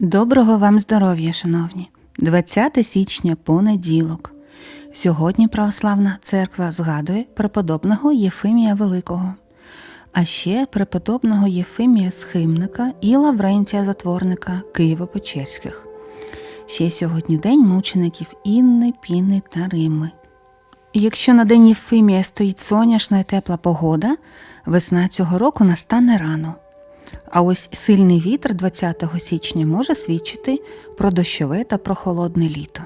Доброго вам здоров'я, шановні! 20 січня понеділок. Сьогодні Православна церква згадує преподобного Єфимія Великого, а ще преподобного Єфимія Схимника і Лаврентія Затворника Києво-Печерських. Ще сьогодні день мучеників Інни, Піни та Рими. Якщо на день Єфимія стоїть соняшна і тепла погода, весна цього року настане рано. А ось сильний вітер 20 січня може свідчити про дощове та прохолодне літо.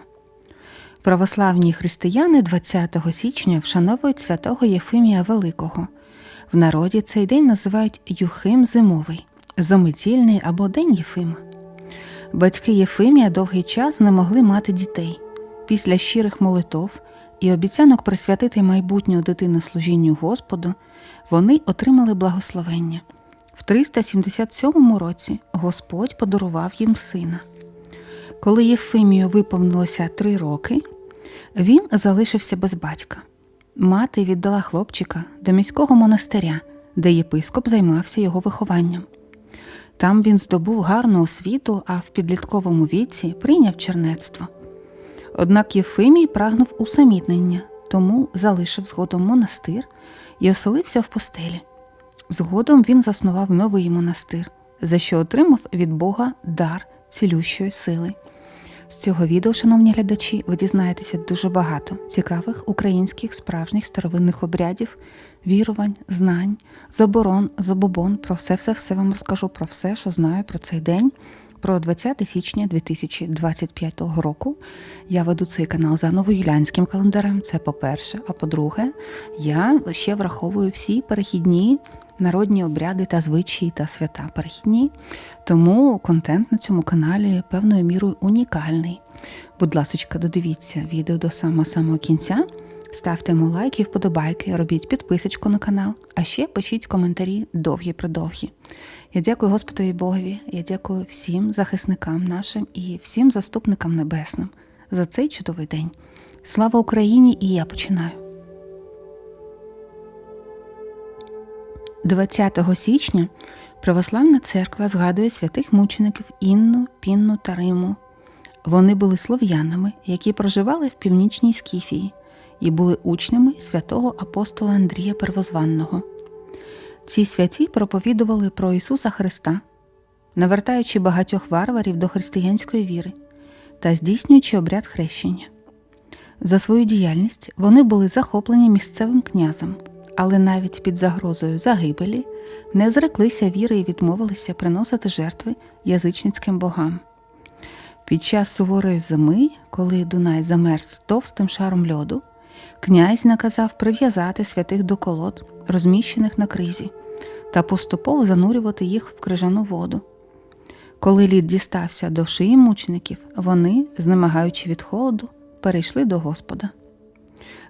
Православні християни 20 січня вшановують святого Єфимія Великого. В народі цей день називають Юхим Зимовий, заметільний або День Єфима. Батьки Єфимія довгий час не могли мати дітей. Після щирих молитов і обіцянок присвятити майбутню дитину служінню Господу, вони отримали благословення. В 377 році Господь подарував їм сина. Коли Єфимію виповнилося три роки, він залишився без батька. Мати віддала хлопчика до міського монастиря, де єпископ займався його вихованням. Там він здобув гарну освіту, а в підлітковому віці прийняв чернецтво. Однак Єфимій прагнув усамітнення, тому залишив згодом монастир і оселився в постелі. Згодом він заснував новий монастир, за що отримав від Бога дар цілющої сили. З цього відео, шановні глядачі, ви дізнаєтеся дуже багато цікавих українських справжніх старовинних обрядів, вірувань, знань, заборон, забобон. Про все, все, все вам розкажу про все, що знаю про цей день. Про 20 січня 2025 року я веду цей канал за новоюлянським календарем. Це по-перше. А по-друге, я ще враховую всі перехідні народні обряди та звичаї та свята перехідні. Тому контент на цьому каналі певною мірою унікальний. Будь ласка, додивіться відео до самого самого кінця. Ставте йому лайки, вподобайки, робіть підписочку на канал, а ще пишіть коментарі довгі-придовгі. Я дякую Господові Богові, я дякую всім захисникам нашим і всім заступникам небесним за цей чудовий день. Слава Україні! І я починаю. 20 січня Православна церква згадує святих мучеників Інну, Пінну та Риму. Вони були слов'янами, які проживали в північній Скіфії і були учнями святого апостола Андрія Первозванного. Ці святі проповідували про Ісуса Христа, навертаючи багатьох варварів до християнської віри та здійснюючи обряд хрещення. За свою діяльність вони були захоплені місцевим князем, але навіть під загрозою загибелі не зреклися віри і відмовилися приносити жертви язичницьким богам. Під час суворої зими, коли Дунай замерз товстим шаром льоду, князь наказав прив'язати святих до колод, розміщених на кризі, та поступово занурювати їх в крижану воду. Коли лід дістався до шиї мучеників, вони, знемагаючи від холоду, перейшли до Господа.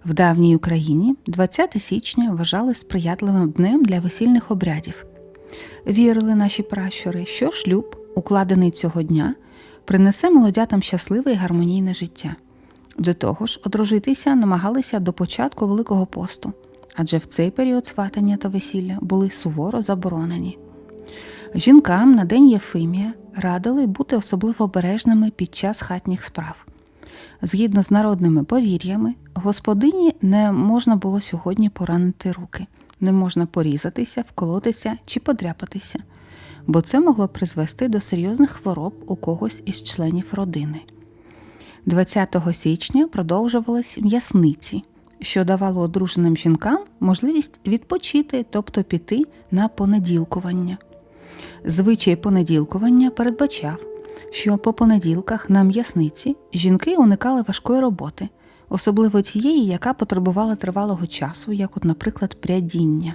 В давній Україні 20 січня вважали сприятливим днем для весільних обрядів. Вірили наші пращури, що шлюб, укладений цього дня, принесе молодятам щасливе і гармонійне життя. До того ж, одружитися намагалися до початку Великого посту, адже в цей період сватання та весілля були суворо заборонені. Жінкам на день Єфимія радили бути особливо обережними під час хатніх справ. Згідно з народними повір'ями, господині не можна було сьогодні поранити руки, не можна порізатися, вколотися чи подряпатися, бо це могло призвести до серйозних хвороб у когось із членів родини. 20 січня продовжувались м'ясниці, що давало одруженим жінкам можливість відпочити, тобто піти на понеділкування. Звичай понеділкування передбачав, що по понеділках на м'ясниці жінки уникали важкої роботи, особливо тієї, яка потребувала тривалого часу, як, от, наприклад, прядіння.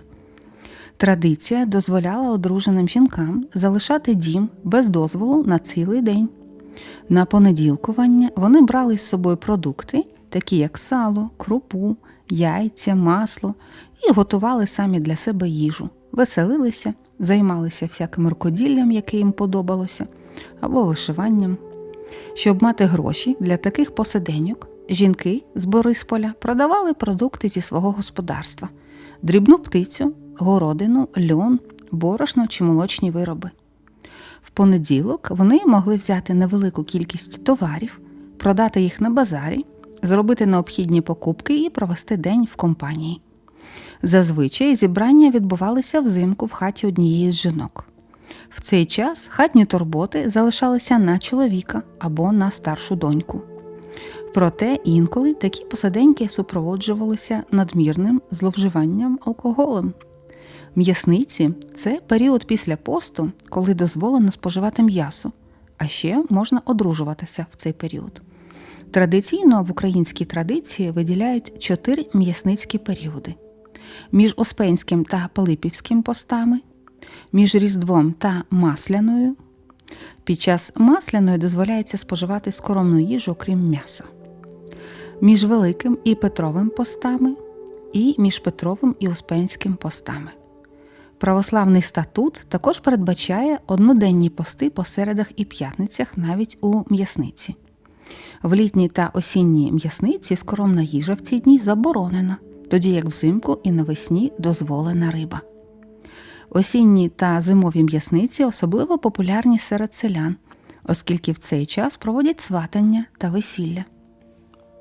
Традиція дозволяла одруженим жінкам залишати дім без дозволу на цілий день. На понеділкування вони брали з собою продукти, такі як сало, крупу, яйця, масло, і готували самі для себе їжу, веселилися, займалися всяким рукоділлям, яке їм подобалося, або вишиванням. Щоб мати гроші для таких посиденьок, жінки з Борисполя продавали продукти зі свого господарства, дрібну птицю, городину, льон, борошно чи молочні вироби. В понеділок вони могли взяти невелику кількість товарів, продати їх на базарі, зробити необхідні покупки і провести день в компанії. Зазвичай зібрання відбувалися взимку в хаті однієї з жінок. В цей час хатні турботи залишалися на чоловіка або на старшу доньку. Проте інколи такі посаденьки супроводжувалися надмірним зловживанням алкоголем. М'ясниці це період після посту, коли дозволено споживати м'ясо, а ще можна одружуватися в цей період. Традиційно в українській традиції виділяють чотири м'ясницькі періоди: між Успенським та Пилипівським постами, між Різдвом та Масляною. Під час масляної дозволяється споживати скоромну їжу, крім м'яса, між Великим і Петровим постами, і між Петровим і Успенським постами. Православний статут також передбачає одноденні пости по середах і п'ятницях навіть у м'ясниці. В літній та осінній м'ясниці скоромна їжа в ці дні заборонена, тоді як взимку і навесні дозволена риба. Осінні та зимові м'ясниці особливо популярні серед селян, оскільки в цей час проводять сватання та весілля.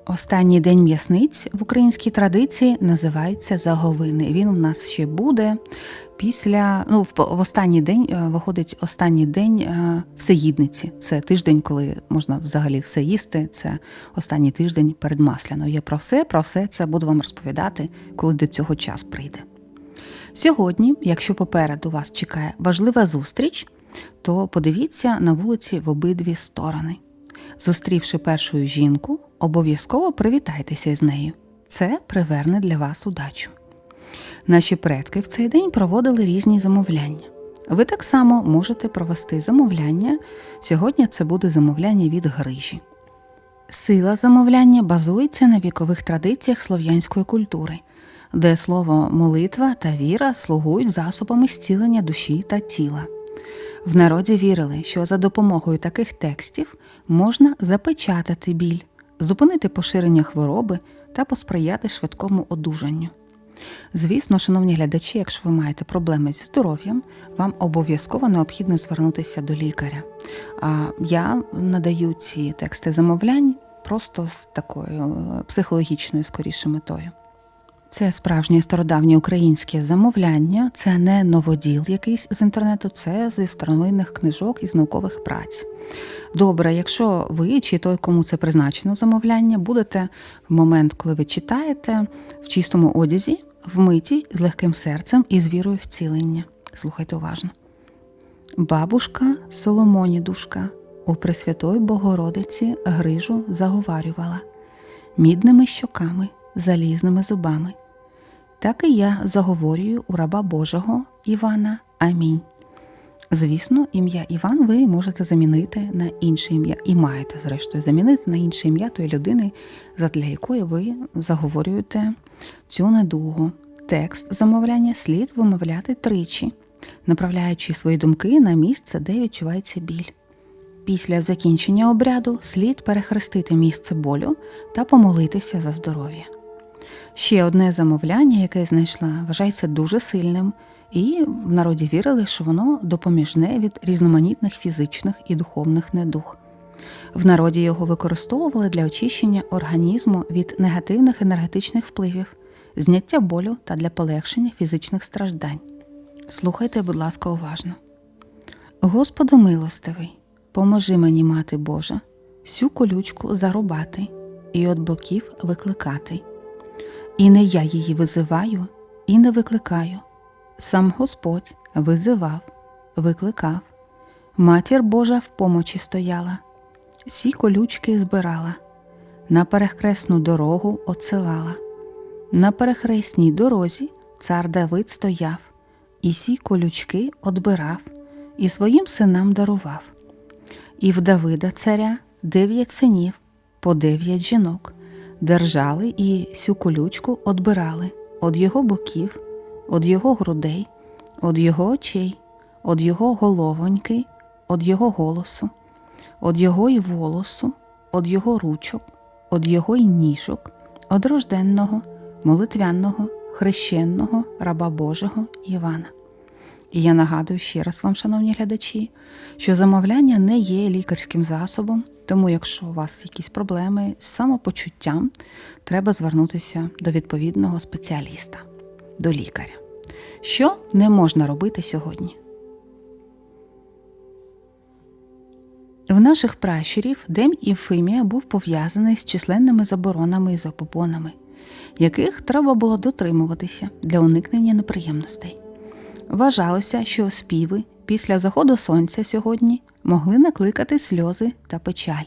Останній день м'ясниць в українській традиції називається заговини. Він у нас ще буде після ну, в, в останній день е, виходить останній день е, всеїдниці. Це тиждень, коли можна взагалі все їсти. Це останній тиждень перед масляною. Я про все, про все це буду вам розповідати, коли до цього час прийде. Сьогодні, якщо попереду вас чекає важлива зустріч, то подивіться на вулиці в обидві сторони. Зустрівши першу жінку, обов'язково привітайтеся з нею. Це приверне для вас удачу. Наші предки в цей день проводили різні замовляння. Ви так само можете провести замовляння. Сьогодні це буде замовляння від грижі. Сила замовляння базується на вікових традиціях слов'янської культури, де слово молитва та віра слугують засобами зцілення душі та тіла. В народі вірили, що за допомогою таких текстів можна запечатати біль, зупинити поширення хвороби та посприяти швидкому одужанню. Звісно, шановні глядачі, якщо ви маєте проблеми зі здоров'ям, вам обов'язково необхідно звернутися до лікаря. А я надаю ці тексти замовлянь просто з такою е, психологічною скоріше метою. Це справжнє стародавнє українське замовляння, це не новоділ якийсь з інтернету, це зі старовинних книжок із наукових праць. Добре, якщо ви чи той, кому це призначено замовляння, будете в момент, коли ви читаєте, в чистому одязі, вмиті, з легким серцем і з вірою вцілення. Слухайте уважно. Бабушка Соломонідушка у Пресвятої Богородиці грижу заговарювала мідними щоками, залізними зубами. Так і я заговорюю у раба Божого Івана. Амінь. Звісно, ім'я Іван ви можете замінити на інше ім'я, і маєте, зрештою, замінити на інше ім'я тої людини, задля якої ви заговорюєте цю недугу. Текст замовляння слід вимовляти тричі, направляючи свої думки на місце, де відчувається біль. Після закінчення обряду слід перехрестити місце болю та помолитися за здоров'я. Ще одне замовляння, яке я знайшла, вважається дуже сильним, і в народі вірили, що воно допоміжне від різноманітних фізичних і духовних недуг. В народі його використовували для очищення організму від негативних енергетичних впливів, зняття болю та для полегшення фізичних страждань. Слухайте, будь ласка, уважно. Господу милостивий, поможи мені, мати Божа, всю колючку зарубати і от боків викликати. І не я її визиваю і не викликаю. Сам Господь визивав, викликав, матір Божа в помочі стояла, сі колючки збирала, на перехресну дорогу отсилала. На перехресній дорозі цар Давид стояв, і сі колючки одбирав, і своїм синам дарував. І в Давида царя дев'ять синів, по дев'ять жінок держали і сю колючку одбирали од його боків, од його грудей, од його очей, од його головоньки, од його голосу, од його й волосу, од його ручок, од його й ніжок, од рожденного, молитвяного, хрещенного раба Божого Івана. І я нагадую ще раз вам, шановні глядачі, що замовляння не є лікарським засобом, тому якщо у вас якісь проблеми з самопочуттям, треба звернутися до відповідного спеціаліста, до лікаря. Що не можна робити сьогодні? В наших пращурів Дем Євфимія був пов'язаний з численними заборонами і запобонами, яких треба було дотримуватися для уникнення неприємностей. Вважалося, що співи після заходу сонця сьогодні могли накликати сльози та печаль.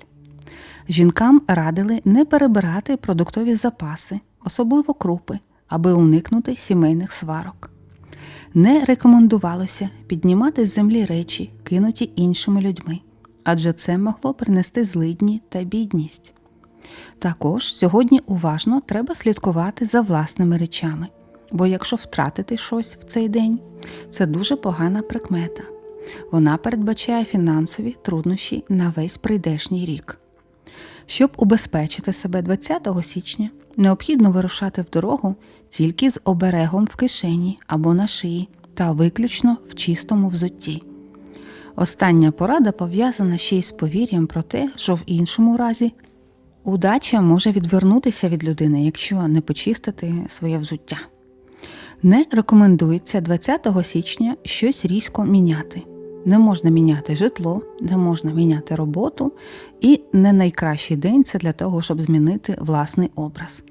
Жінкам радили не перебирати продуктові запаси, особливо крупи, аби уникнути сімейних сварок. Не рекомендувалося піднімати з землі речі, кинуті іншими людьми, адже це могло принести злидні та бідність. Також сьогодні уважно треба слідкувати за власними речами, бо якщо втратити щось в цей день, це дуже погана прикмета. Вона передбачає фінансові труднощі на весь прийдешній рік. Щоб убезпечити себе 20 січня, необхідно вирушати в дорогу тільки з оберегом в кишені або на шиї та виключно в чистому взутті. Остання порада пов'язана ще й з повір'ям про те, що в іншому разі удача може відвернутися від людини, якщо не почистити своє взуття. Не рекомендується 20 січня щось різко міняти. Не можна міняти житло, не можна міняти роботу, і не найкращий день це для того, щоб змінити власний образ.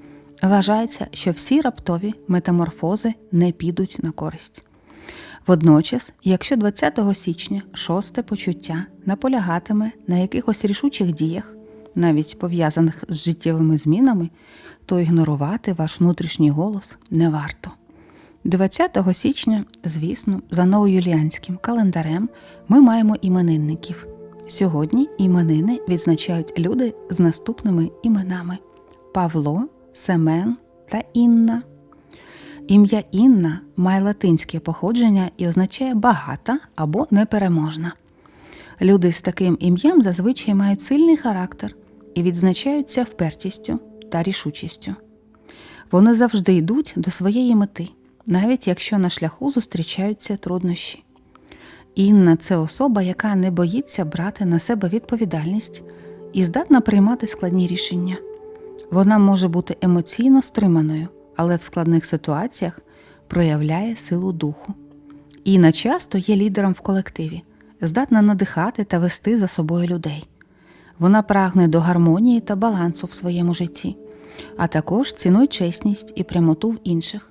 Вважається, що всі раптові метаморфози не підуть на користь. Водночас, якщо 20 січня шосте почуття наполягатиме на якихось рішучих діях, навіть пов'язаних з життєвими змінами, то ігнорувати ваш внутрішній голос не варто. 20 січня, звісно, за новоюліанським календарем ми маємо іменинників. Сьогодні іменини відзначають люди з наступними іменами: Павло, Семен та Інна. Ім'я Інна має латинське походження і означає багата або непереможна. Люди з таким ім'ям зазвичай мають сильний характер і відзначаються впертістю та рішучістю. Вони завжди йдуть до своєї мети, навіть якщо на шляху зустрічаються труднощі. Інна це особа, яка не боїться брати на себе відповідальність і здатна приймати складні рішення. Вона може бути емоційно стриманою, але в складних ситуаціях проявляє силу духу. Інна часто є лідером в колективі, здатна надихати та вести за собою людей. Вона прагне до гармонії та балансу в своєму житті, а також цінує чесність і прямоту в інших.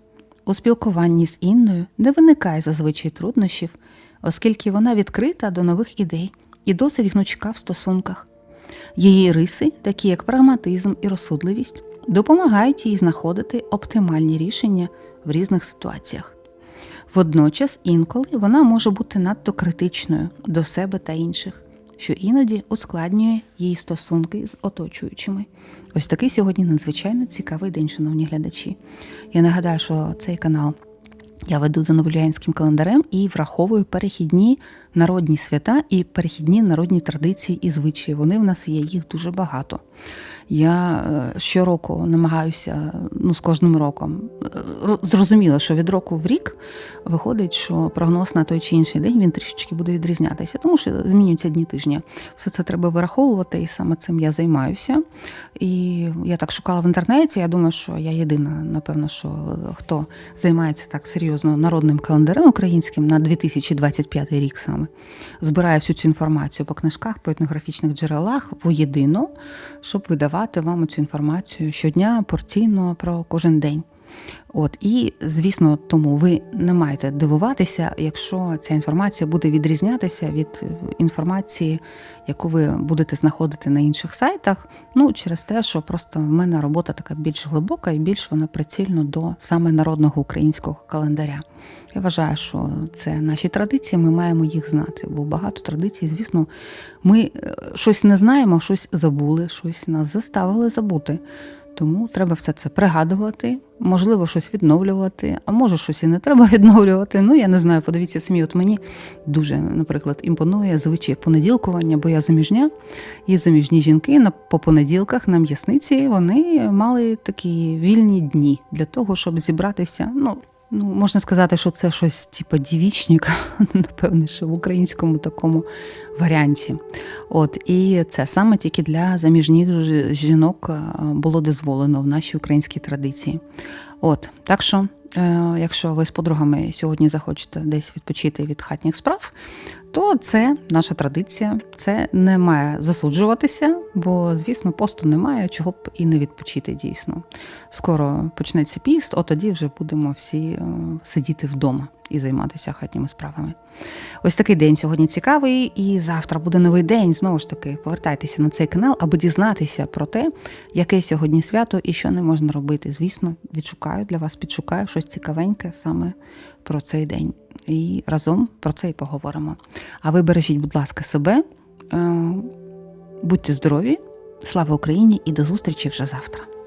У спілкуванні з Інною не виникає зазвичай труднощів, оскільки вона відкрита до нових ідей і досить гнучка в стосунках. Її риси, такі як прагматизм і розсудливість, допомагають їй знаходити оптимальні рішення в різних ситуаціях. Водночас інколи вона може бути надто критичною до себе та інших, що іноді ускладнює її стосунки з оточуючими. Ось такий сьогодні надзвичайно цікавий день, шановні глядачі. Я нагадаю, що цей канал я веду за новолюянським календарем і враховую перехідні народні свята і перехідні народні традиції і звичаї. Вони в нас є, їх дуже багато. Я е, щороку намагаюся, ну з кожним роком, е, зрозуміло, що від року в рік виходить, що прогноз на той чи інший день він трішечки буде відрізнятися, тому що змінюються дні тижня. Все це треба вираховувати, і саме цим я займаюся. І я так шукала в інтернеті. Я думаю, що я єдина, напевно, що хто займається так серйозно народним календарем українським на 2025 рік саме збирає всю цю інформацію по книжках, по етнографічних джерелах воєдино, щоб видавати вам цю інформацію щодня порційно про кожен день. От і звісно, тому ви не маєте дивуватися, якщо ця інформація буде відрізнятися від інформації, яку ви будете знаходити на інших сайтах. Ну через те, що просто в мене робота така більш глибока і більш вона прицільно до саме народного українського календаря. Я вважаю, що це наші традиції, ми маємо їх знати, бо багато традицій, звісно, ми е, щось не знаємо, щось забули, щось нас заставили забути. Тому треба все це пригадувати, можливо, щось відновлювати, а може щось і не треба відновлювати. Ну, я не знаю, подивіться самі, от мені дуже, наприклад, імпонує звичай понеділкування, бо я заміжня, і заміжні жінки на по понеділках на м'ясниці вони мали такі вільні дні для того, щоб зібратися. ну, Ну, можна сказати, що це щось типу дівічник, напевне, що в українському такому варіанті. От, і це саме тільки для заміжніх жінок е, було дозволено в нашій українській традиції. От, так що, е, якщо ви з подругами сьогодні захочете десь відпочити від хатніх справ, то це наша традиція, це не має засуджуватися, бо, звісно, посту немає, чого б і не відпочити дійсно. Скоро почнеться піст, от тоді вже будемо всі е, сидіти вдома і займатися хатніми справами. Ось такий день сьогодні цікавий, і завтра буде новий день. Знову ж таки, повертайтеся на цей канал, аби дізнатися про те, яке сьогодні свято і що не можна робити. Звісно, відшукаю для вас, підшукаю щось цікавеньке саме про цей день. І разом про це і поговоримо. А ви бережіть, будь ласка, себе, е, будьте здорові, слава Україні і до зустрічі вже завтра.